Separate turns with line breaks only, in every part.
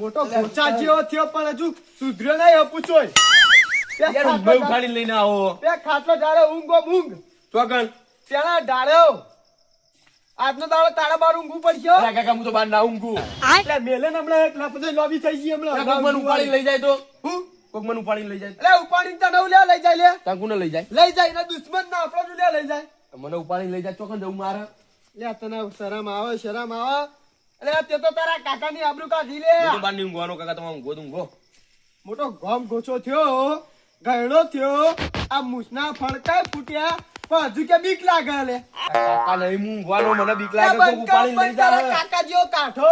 મોટો ગોચા જેવો થયો પણ હજુ સુધર્યો નહીં ખાટલો
ઉખાડીને લઈને આવો.
બે ખાટલો ડાળે ઊંઘો ઊંઘ.
ચોકન
પેલા ડાળ્યો આજનો દાડો તારા બાર ઊંઘું પડશે.
કાકા હું તો બાર ના ઊંઘું.
એટલે મેલે ને હમણાં એક લપસે લોબી થઈ ગઈ હમણાં.
કોક મને ઉપાડી લઈ જાય તો.
હું?
કોક મને ઉપાડીને લઈ જાય.
એટલે ઉપાડી તને નવ લે લઈ જાય લે.
ને લઈ જાય?
લઈ જાય ને દુશ્મન ના આપણો લે લઈ જાય.
મને ઉપાડી લઈ જાય ચોકન જવું મારે.
લે તને શરમ આવે શરમ આવે. એટલે તે તો તારા કાકાની આબરૂ કાઢી લે.
બહાર નહીં ઊંઘવાનો કાકા તમે ઊંઘો ઊંઘો.
મોટો ગોમ ગોચો થયો ગયડો થયો. આ મુસના ફડકા ફૂટ્યા. પણ હજુ કે બીક લાગે લે.
કાકા નહીં ઊંઘવાનો મને બીક લાગે લઈ
જા.
જાય
કાકા જેવો કાઠો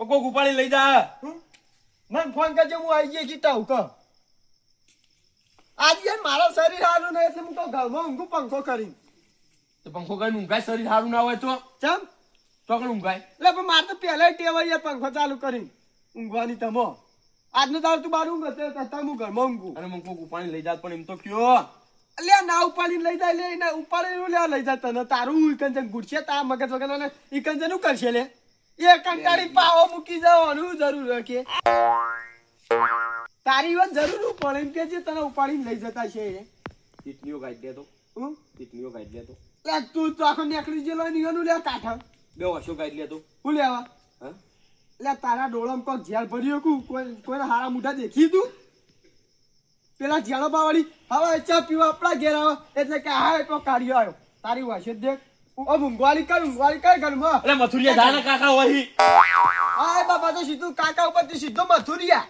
કોક ઉપાડીને લઈ જાય
હમ? મને ફોન કરજે હું આવી ગઈ કીટા હું કહું. આજે મારા શરીર સારું નહીં એટલે હું તો ઘરમાં ઊંઘું પંખો કરી
તો પંખો કરીને ઊંઘાય શરીર સારું ના હોય તો?
ચમ?
ચોકન ઊંઘાય
એટલે પણ મારે તો પહેલા ટેવાઈ યાર પંખો ચાલુ કરી ઊંઘવાની તમો. આજનો દાડો તું બાર ઊંઘ તે કરતા હું ઘરમાં ઊંઘું.
અને મને કોક ઉપાડીને લઈ જાત પણ એમ તો કયો.
લે ના ઉપાડી લઈ જાય લે ના ઉપાડીને લે લઈ જાય તને. તારું ઇકંજન ગુડશે તારા મગજ વગર ને ઇકંજનનું કરશે લે. એ કંટાળી પાવો મૂકી જવાનું જરૂર રાખે. તારી વાત જરૂર પડે એમ કે જે તને ઉપાડીને લઈ જતા છે એ.
તીટનીઓ ગાઈ દે તો.
હું?
તીટનીઓ ગાઈ લે તો.
તું તો આખો નીકળી જેલો એનું લે કાઠા.
બે વર્ષો કાઢી લે તો.
હું લેવા? એટલે તારા ડોળામાં કોક ઝેર ભર્યું કુ? કોઈ કોઈને હારા મુઠા દેખી તું? પેલા ઝેડો બાવાળી હવે ચા પીવા આપણા ઘેર આવે. એટલે કે હા તો કાઢ્યો આવ્યો. તારી વાસે દેખ. ઓ ઊંઘવાળી કર ઊંઘવાળી કર ઘરમાં.
અરે મથુરિયા જા કાકા વહી.
હા બાપા તો સીધું કાકા ઉપરથી સીધો મથુરિયા.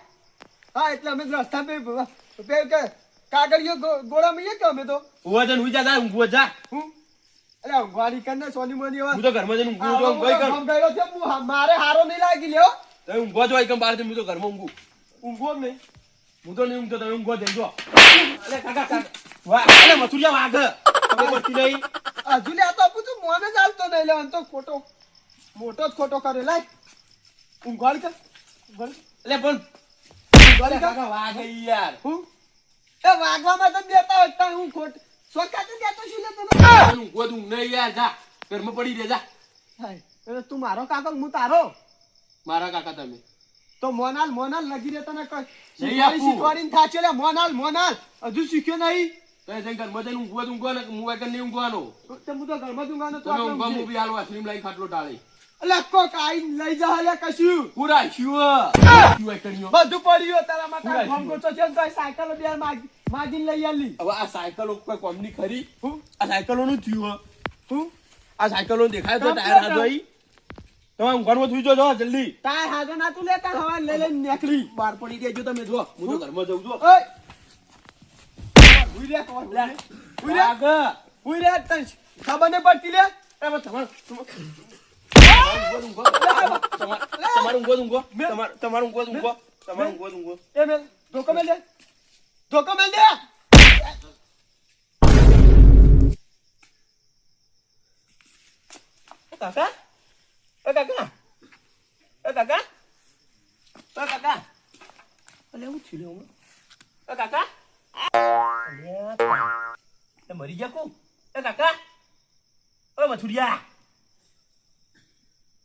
હા એટલે અમે રસ્તા પે કાગળિયો ગોળા મઈએ કે અમે તો?
ઉવા જન હુઈ જા જા જા.
હું? એટલે ઊંઘવાળી કર ને સોની મોની
હું તો ઘરમાં જઈને ઊંઘું છું
આવો
કર
છે, હું મારે હારો નહીં લાગી લ્યો.
તમે ઊંઘવા જો એકમ બહાર હું તો ઘરમાં ઊંઘું.
ઊંઘવો નહીં.
હું તો નહીં ઊંઘતો તમે ઊંઘવા જજો અરે કાકા કાકા. વાહ અરે મથુરિયા વાઘ. ખબર પડતી નહીં.
હજુ લે તો આપું તું મોને જ આવતો નહીં. લે તો ખોટો મોટો જ ખોટો કરે લાય. ઊંઘવાળી કર.
એટલે પણ.
ઊંઘવાળી
કાકા વાઘ યાર.
હું? એ વાઘવામાં તો દેતા હોય પણ હું ખોટ સોકા તો દેતો છું લે તને
ઊંઘવા તું નહીં યાર જા. ઘરમાં પડી રહે જા.
એટલે તું મારો કાકો હું તારો?
મારા કાકા તમે.
તો મોનાલ મોનાલ લગી રહેતા ને કઈ. શીખવાડીને થાચે લે મોનાલ મોનાલ. હજુ શીખ્યો નહીં?
તમે જઈ ઘરમાં જઈને ઊંઘવા તો ઊંઘવા ને હું વાગર નહીં ઊંઘવાનો?
તો હું તો ઘરમાં જ ઊંઘવાનો તો
તમે ઊંઘવા હું બી હાલવા વાસલીમ લઈ ખાટલો ટાળી.
એટલે કોક આઈ લઈ જા લે કશું.
પૂરા શું
બધું પડ્યું તારા માટે ભમ ગોચો છે ને સાયકલ બે માગ- માગીને લઈ આલી.
હવે આ સાયકલો કોઈ કોમની ખરી?
હું?
આ સાયકલો નું થયું હે. આ સાયકલો દેખાય તો ટાયર હાથ તમે ઘરમાં સુઈ જો જલ્દી.
ટાયર હાથે ના તું લેતા હવા લઈ લઈને નીકળી.
બહાર પડી દેજો તમે જો હું તો ઘરમાં જઉં છું.
ઓય! ઉઈ રે કોણ ઉઈ રે. ઉઈ ઉઈ રે તને ખબર નહીં પડતી લે.
બસ તમારું- તમારું ઊંઘો, ઊંઘો. તમારું ઊંઘો, ઊંઘો. તમારું ઊંઘો, ઊંઘો. તમારું ઊંઘો, ઊંઘો.
એ મેલ ધોકો મેલ ધોકો મેલ દે.
કાકા? એ કાકા? એ કાકા? એ કાકા? અલે, હું થયું લે હમણાં? એ કાકા? એ મરી ગયા કોણ? એ કાકા? એ મથુરિયા.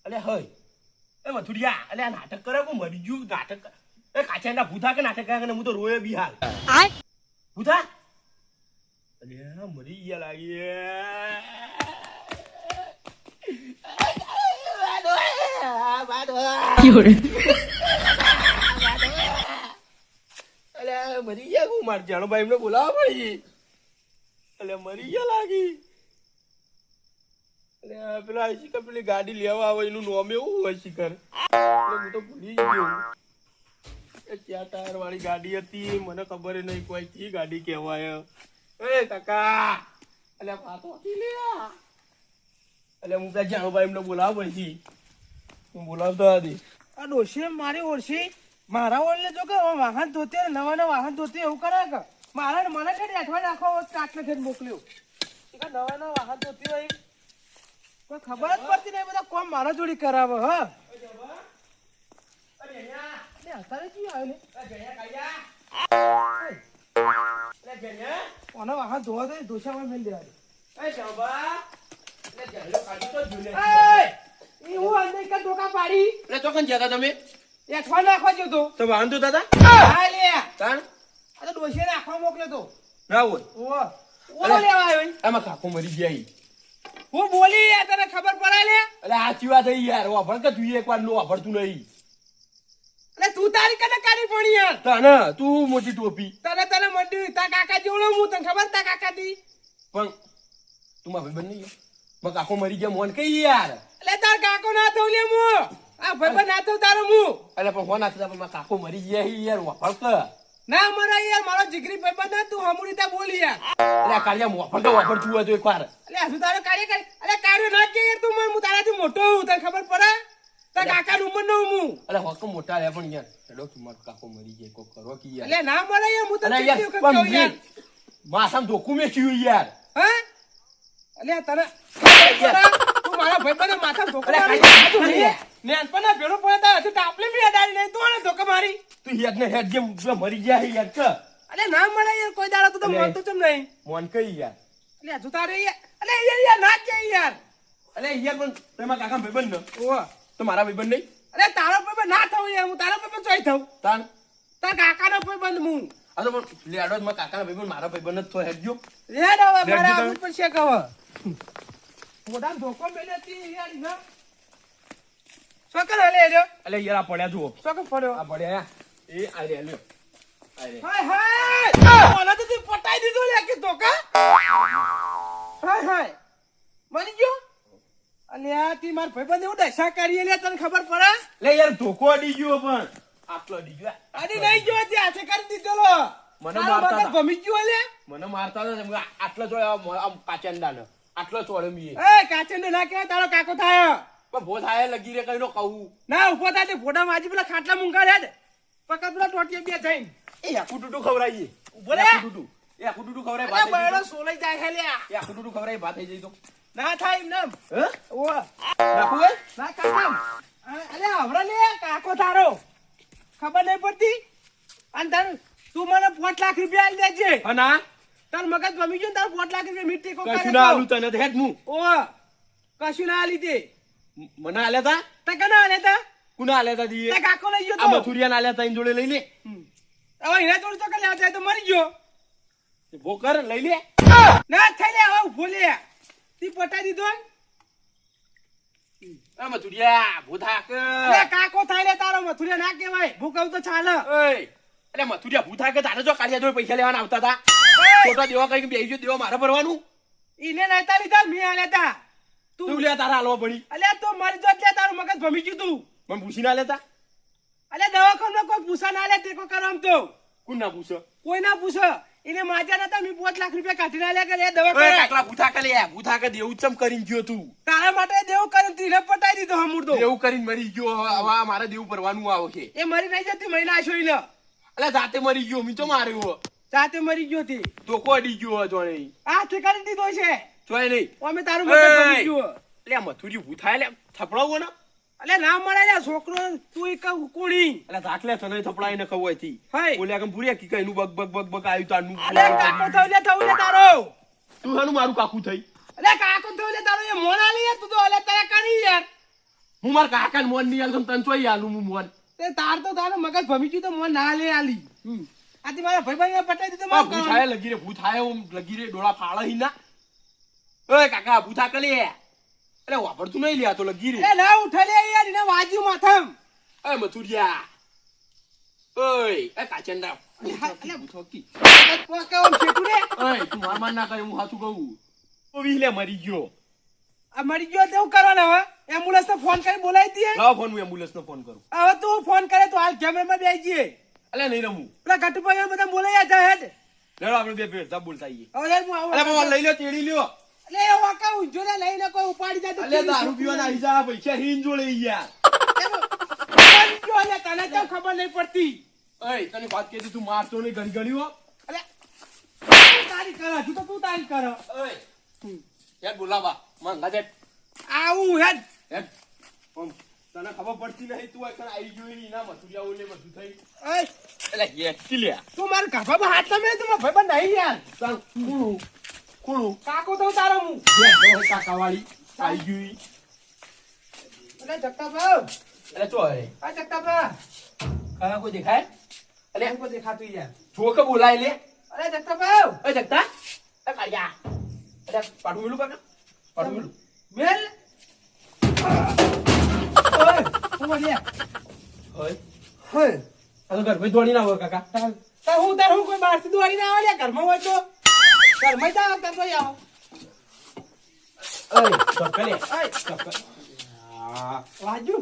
અલે હય એ મથુરિયા, અલે, આ નાટક કરે કોણ મરી ગયું, નાટક? એ કાચિયાના ભૂથા કે નાટક કરે હું તો રોયો બી હાલ. ભૂથા? અલ્યા મરી ગયા લાગે. અલ્યા મરી ગયા હું માર જાણો એમને બોલાવવા પડી. અલ્યા મરી ગયા લાગી. પેલા પેલી ગાડી લેવા આવે એનું નોમ એવું હોય શિખર. એટલે હું તો ભૂલી ગયો. ક્યાં ટાયર વાળી ગાડી હતી? મને ખબર નહીં કોઈ કી ગાડી કહેવાય. એ કાકા! અલ્યા પાતો લે અલ્યા હું પેલા જાણો એમને બોલાવ પછી. હું બોલાવતો હતી
આ ડોશી મારી ઓળશી. મારા ઓળને જો કે વાહન ધોતી નવા નવા વાહન ધોતી એવું કરે કે? મારા મને કઈ અઠવાડિયે નાખો કાટલે ખેત મોકલ્યો. કે નવા નવા વાહન ધોતી હોય કોઈ ખબર જ પડતી નહીં બધા કોમ મારા જોડી કરાવે, હ. લે, અત્યારે શું આવ્યું લે? વાહન ધોવા દે ધોશામાં મેલ દેવા દે એ હું અંદર એક જ ધોકા પાડી
ચોકન જતા તમે
એઠવા નાખવા જો તો
તો વાંધો દાદા
હા લે
તાણ
આ તો ડોશીએ નાખવા તો
ના હોય
લેવા આવ્યો.
આમાં કાકો મરી ગયા.
હું બોલી યાર તને ખબર પડે લે
અલે આચી વાત થઈ યાર વાપર કે તું એકવાર નો વાપરતું નહીં
એટલે તું તારી કને કાઢી પડી યાર?
તને તું મોટી ટોપી.
તને તને મંડી તા કાકા જેવડો હું તને ખબર તા કાકા દી?
પણ તું મારા ભાઈ નહીં મા કાકો મરી ગયા મોન કઈ યાર?
એટલે તાર કાકો ના થઉં લે મુ આ ભાઈ ના થઉં તારો મુ
અરે પણ હોના થતા પણ મા કાકો મરી ગયા ઈ યાર વાપર
ના મરા યાર મારો જીગરી ભાઈ ના તું હમુડી તા બોલી યાર.
અરે કાળિયા વાપર તો વાપરતું હોય તો એકવાર.
એટલે હજુ તારો કાર્ય કરી અરે કાર્ય ના કે યાર તું મને હું તારાથી મોટો હું તને ખબર પડે? કાકા નું ઉંમર હું
અલે હોકો મોટા રે પણ યાર હેડો તું મારો કાકો મરી ગયા કોક કરો કે યાર
એટલે ના મરે યાર હું તને
અલે
કેટલી
યાર પણ
યાર
માસામ ધોકું મેચ્યું યાર
હા અલે તને તું મારા ભાઈ માથા ધોકો
અલે
મારી
ખાલી
તું
ખાલી.
ભેળો પડે તાર હજુ ટાપલી બી અડાડી નહીં તું આને મારી
તું યાર ને હેડ જેમ મરી હે યાર કે
અલે ના મળે યાર કોઈ દાડા તું તો. મળતો ચમ નહીં
મોન કઈ યાર
અલે હજુ તારે યાર અલે યાર ના કે યાર
અલે યાર પણ તેમાં કાકા ભાઈબંધ ને
ઓ
તો મારા ભાઈબંધ નહીં?
અરે તારો ભાઈબંધ ના થવું યાર હું તારો ભાઈબંધ ચોઈ થવું
તાર
તાર કાકાનો ભાઈબંધ હું.
આ તો પણ લેડો મારા કાકાના ભાઈબંધ મારા ભાઈબંધ જ તો હેડજો
યાર હવે મારા
આવું
આવું છે કહો મોટા ધોકો મેલેતી યાર ના સોકર હલે રહ્યો
અલે યાર આ પડ્યા જુઓ.
સોકર પડ્યો.
આ પડ્યા એ આ રે લ્યો
હાય હાય! મને તો તું પટાઈ દીધું લે કે ધોકા? હાય હાય! મરી ગયો? અને આ તી માર ભાઈબંધ એવું દશા કરી લે તને ખબર પડે?
લે યાર ધોકો અડી ગયો પણ. આટલો અડી ગયો.
અરે નહીં ગયો તે હાથે કરી દીધેલો.
મને મારતા હતા.
ભમી ગયો લે
મને મારતા હતા આટલો આમ આટલો ચોળે મીએ.
એ કાચંડો ના કહેવાય તારો કાકો થાય.
પણ ભો થાય લગી રે કઈ નો કહું.
ના ઊભો થાય તે ફોટા માજી પેલા ખાટલા મુંગા રે પકડ પેલા ટોટિયા બે થઈને
એ આખું ટૂટું ખવડાવીએ.
ઊભો રે.
આખું ટૂટું. એ આખું ટૂટું ખવડાય
અરે સોલાઈ જાય
આખું ટૂટું ખવડાય ભાત થઈ જઈ તો.
ના થાય એમ નામ
હે
ઓ
નાખું હે
ના કાકા અરે હવરા લે કાકો તારો ખબર નહીં પડતી અને તારું તું મને પાંચ લાખ રૂપિયા આલી દેજે
ના
તાર મગજ ભમી ગયું ને તાર પાંચ લાખ રૂપિયા મીઠી કોકા
કશું ના આલું તને હેડ હું
ઓ કશું ના આલી તે
મને આલ્યા તા
તે કના આલે તા
કુના આલ્યા તા દીએ
તે કાકો લઈ ગયો
આ
તો
મથુરિયા આલ્યા તા એની જોડે લઈ લે.
હવે એના જોડે તો કે લેવા જાય તો મરી ગયો
ભો કર લઈ લે
ના થઈ લે હવે ઊભો લે તી પટાઈ દીધો
આ મથુરિયા ભો થાક
લે કાકો થાય લે તારો મથુરિયા ના કહેવાય. ભૂકવ તો ચાલે.
ઓય એટલે મથુરિયા ભૂ થાક તારે જો કાળિયા જોડે પૈસા લેવાના આવતા તા. ખોટા દેવા કઈ બેહી ગયો દેવા મારે ભરવાનું?
ઈને નતા લીધા મી આલ્યા તા.
તું લે તારા હાલવા પડી
અલ્યા તો મારી જોત લે તારું મગજ ભમી ગયું તું.
મને પૂછી ના લેતા?
અલ્યા દવાખાનામાં કોઈ પૂછા ના લે ટેકો કરો આમ તો.
કોણ ના પૂછો?
કોઈ ના પૂછો. એને માજા નતા મી 5 લાખ રૂપિયા કાઢી નાલ્યા કરે દવા કરે
કાકલા ભૂ થાક લે ભૂ થાક દેવું ચમ કરીને ગયો તું?
તારા માટે દેવ કરીને તીને પટાઈ દીધો હમુરદો.
દેવ કરીને મરી ગયો હવે આ મારે દેવું ભરવાનું આવે છે
એ મરી નહીં જતી મહિના આશો લે.
એટલે જાતે મરી ગયો મી તો માર્યો
જાતે મરી ગયો તી.
ધોકો અડી ગયો જોણે. નહીં
તે કરી દીધો છે.
જોઈ નહીં.
અમે તારું
મતલબ.
ગયું
મથુરી ભૂથા લે થપડાવો ને.
અલ્યા ના મળે લે છોકરો તું એક કોણી
એટલે દાખલે તને થપડાઈ ને
ખવાયથી
બોલ્યા કે ભૂર્યા કી કઈનું બગ બગ બગ બગ આવ્યું તારનું
અલ્યા કાકો થયું લે થયું લે તારો.
તું હાનું મારું કાકુ થઈ.
અલ્યા કાકો થયું લે તારો. એ મોના લે તું તો અલ્યા તારા કરી યાર.
હું મારા કાકા ને મોન નહીં આલતો તને ચોઈ આલું હું મોન.
તે તાર તો તારો મગજ ભમી ગયું તો મન ના લે આલી. આથી મારા ભાઈબંધને પટાઈ દીધો
આ
માફ
ભૂ થાય લગી રે ભૂ થાય ઓમ લગી રે ડોળા ફાળા હી ના ઓય કાકા ભૂથા કલે અરે વાપરતું નહીં લે આ તો લગી રે
એ ના ઉઠે લે યાર એને વાજ્યું માથમ.
એ મથુરિયા. ઓય એ કાચંડા
અલ્યા, અલ્યા.
ભૂ થોકી.
પોકે ઓમ છેટું રે.
ઓય તું માર માર ના કરે હું હાથું કહું. ઓ વિલે મરી ગયો.
આ મરી ગયો તેવું કરવાનું હવે? એમ્બ્યુલન્સ ને ફોન કરી બોલાવી દઈએ.
લાવ ફોન હું એમ્બ્યુલન્સ નો ફોન કરું.
હવે તું ફોન કરે તો હાલ કેમેરામાં બેસી જઈએ.
અલે નહીં રમું.
પેલા ગટુભાઈ બધા બોલાઈ જાય હેડ.
લેડો આપણે બે ભેળતા બોલતા આવીએ
હવે યાર હું આવું
અરે લઈ લ્યો તેડી લ્યો.
એટલે એ વાકા ઊંઝો ને લઈને કોઈ ઉપાડી જાય તો કેવી
દારૂ પીવાના હિજા પૈસા હીન જોડે યાર.
તને ખબર નહીં પડતી?
ઓય તને વાત કીધી તું મારતો ઘડી હો.
તું તારી કર હજુ તો તું તારી કર.
ઓય યાર બોલાવા માંગા દે
આવું હેડ.
હેડ. તને ખબર પડતી નહીં તું એકણ આવી ગયો ના મથુરિયા ઓલે બધું થઈ. એટલે લ્યા.
તું મારા ગભામાં હાથ તમે તું ભાઈબંધ નહીં યાર.
કુણું
કાકો તો તારો હું
કાકા જો કાકાવાળી આવી ગયું.
અલે જગતાભાઈ
એટલે ચો અરે
આ જગતાભાઈ
કાકા કોઈ દેખાય અલે
કોઈ દેખાતું યાર
જો કે બોલાય લે
અરે જગતાભાઈ
એ જગતા એ કાયા અરે પાડું મેલું કાકા પાડું મેલું
મેલ ઓય ઓય
હોય આ ઘર ભાઈ દોડી ના હોય કાકા
તો હું તાર હું કોઈ બહારથી દોડીને આવે લ્યા ઘરમાં હોય તો ઘરમાં જ કરતો આવો?
ઓય ચક્કર લે
ઓય
આ
વાજુ.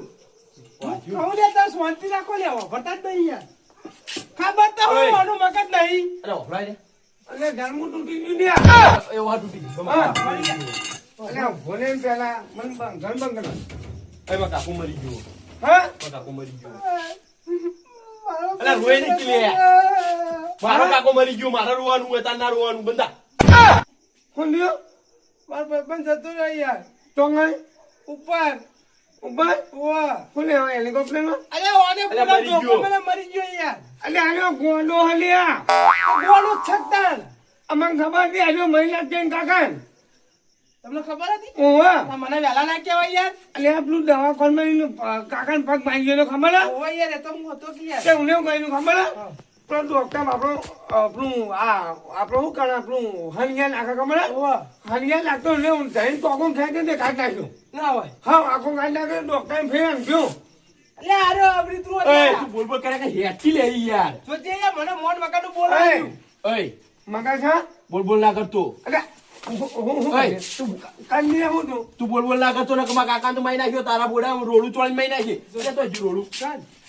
વાજુ.
કહું લે તો શાંતિ રાખો લે ભરતા જ નહીં યાર. ખબર તો હું. આનું મગજ નહીં.
અરે ઓફલાઈ લે
એટલે ઘરમું તૂટી ગયું લ્યા
એ વાત તૂટી
હા. મરી. ગયા. એટલે ભોલે પેલા મન બંધ ઘર બંધ કરવા
એમાં કાકુ મરી ગયો.
હા?
એમાં કાકુ મરી ગયો.
મારો
નહીં કે લે. મારો કાકો મરી ગયો મારે રોવાનું હોય તાર ના રોવાનું બંધા.
કોણ લ્યો મારો ભાઈબંધ જતો રહ્યો યાર. ચોંગાઈ ઉપર ઉપર ઓવા કોને હવે હેલિકોપ્ટરમાં અરે ઓને પૂરા. જોખમમાં મરી ગયો યાર. અલે આનો ગોંડો હલ્યા. ગોંડો છકતાન અમને ખબર હતી આજો મહિલા કેમ કાકા. તમને ખબર હતી? ઓવા મને વેલા ના કહેવાય યાર. અલે આપણું દવા એનું કાકા પગ ભાંગી ગયો ખબર હે? ઓવા યાર એ તો હું હતો કે યાર. તે ઉને કહીનું ખબર હે. પણ ડોક્ટર આપણું આપણું આ આપણું શું કરે આપણું હનિયા નાખે ખબર હે હનિયા નાખતો ને હું જઈને કોકો ખાઈ દે કાઢ નાખ્યું. ના હોય. હા આખો કાઢ નાખ્યો ડોક્ટર ફેર ગયો. એટલે આરો આપડી તું
તું બોલ બોલ કરે કે હેઠી લે યાર.
જોજે યાર મને મોન મકાનું બોલાવ્યું.
ઓય
મગા છે
બોલ બોલ ના કરતો.
અરે તું હું તું
તું. બોલ બોલ ના કરતો ને કાકા તો માઈ નાખ્યો તારા બોડા રોડું ચોળી માઈ નાખી. તો રોડું.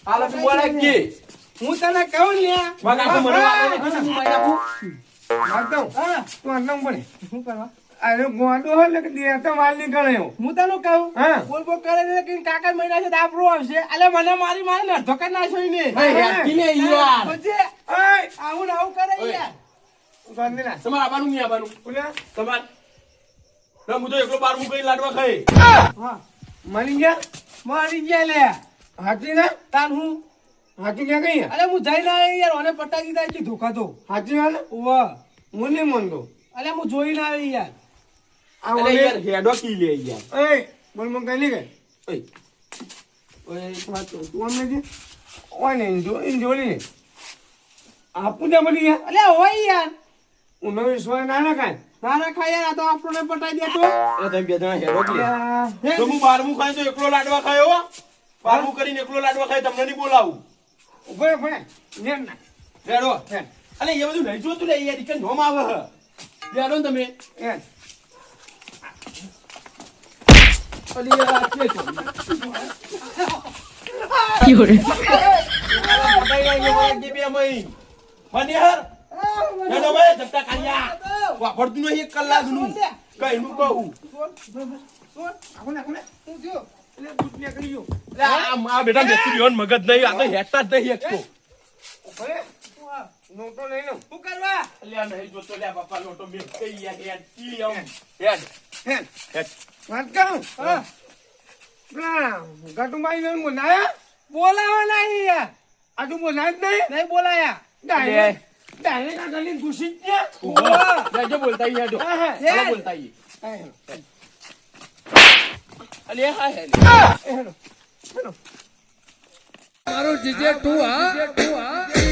હાલ તું બોલા કે.
હું તને કહું ને
ને
કરવા? અરે ગોંડો એટલે કે માલ હું તને કહું? બોલ બોલ કરે ને કે કાકા મહિના છે દાપરો આવશે. એટલે મને મારી મારી ને ધોકા ને
ઓય, હેઠી લે ઈ યાર.
જોજે આવું ને આવું કરે. યાર. ના.
તમારે નહીં આવવાનું
બોલ્યા?
તમાર ના હું તો એકલો બાર મુકઈ લાડવા ખાઈ.
હા. મરી ગયા? મરી ગયા લે હાથી ના? તાન હું? હાથી ક્યાં ગઈ અરે હું ના આવ્યો યાર ઓને પટાકી દીધા ધોખા ધોકા દો હાથી વાલે વાહ હું નહીં માનતો. અરે હું જોઈને આવ્યો યાર. આ
અરે હેડો કી લે યાર.
એ બોલ મને કઈ નહીં
ઓય.
ઓય વાત તો તું અમને જે. ઓય ઇન્જો ઇન્જો ને આપું દે મને યાર. અલે હોય યાર. ઉનો વિશ્વાસ ના ના કાય ના રાખાય યાર આ તો આપણને પટાઈ દે તો.
અરે તમે બે જણા હેડો કી. તો હું. બારમું ખાઈ તો એકલો લાડવા ખાયો હો. બારમું કરીને એકલો લાડવા ખાઈ તમને નહીં બોલાવું.
ઉભે ઉભે ને ના
હેડો અલે એ બધું લઈ જોતું લે યાર કે નોમ આવે. ને તમે.
એ.
અલી યાર આ કે છો વાપરતું નહીં એક કલાકનું કઈ નું. કહું લે આ આ બેટા બેસી રહ્યો ને મગજ નહીં આ તો હેઠતા જ નહીં એક તો. લે. આ નહીં જોતો લે આ બાપા લોટો મેં કઈ હેડ કી આમ હેડ. હેડ.
બોલાવા નહીં યાર આ તું બોલાય? જ નહીં? નહીં બોલાયા. ડાયરેક્ટ ડાયરેક્ટ આ ગલી ઘુસી જ ગયા?
બોલતા
હા, હા.
બોલતા
હા.
અલે હા
હેલો હેલો
મારું જીજે તું હા તું હા.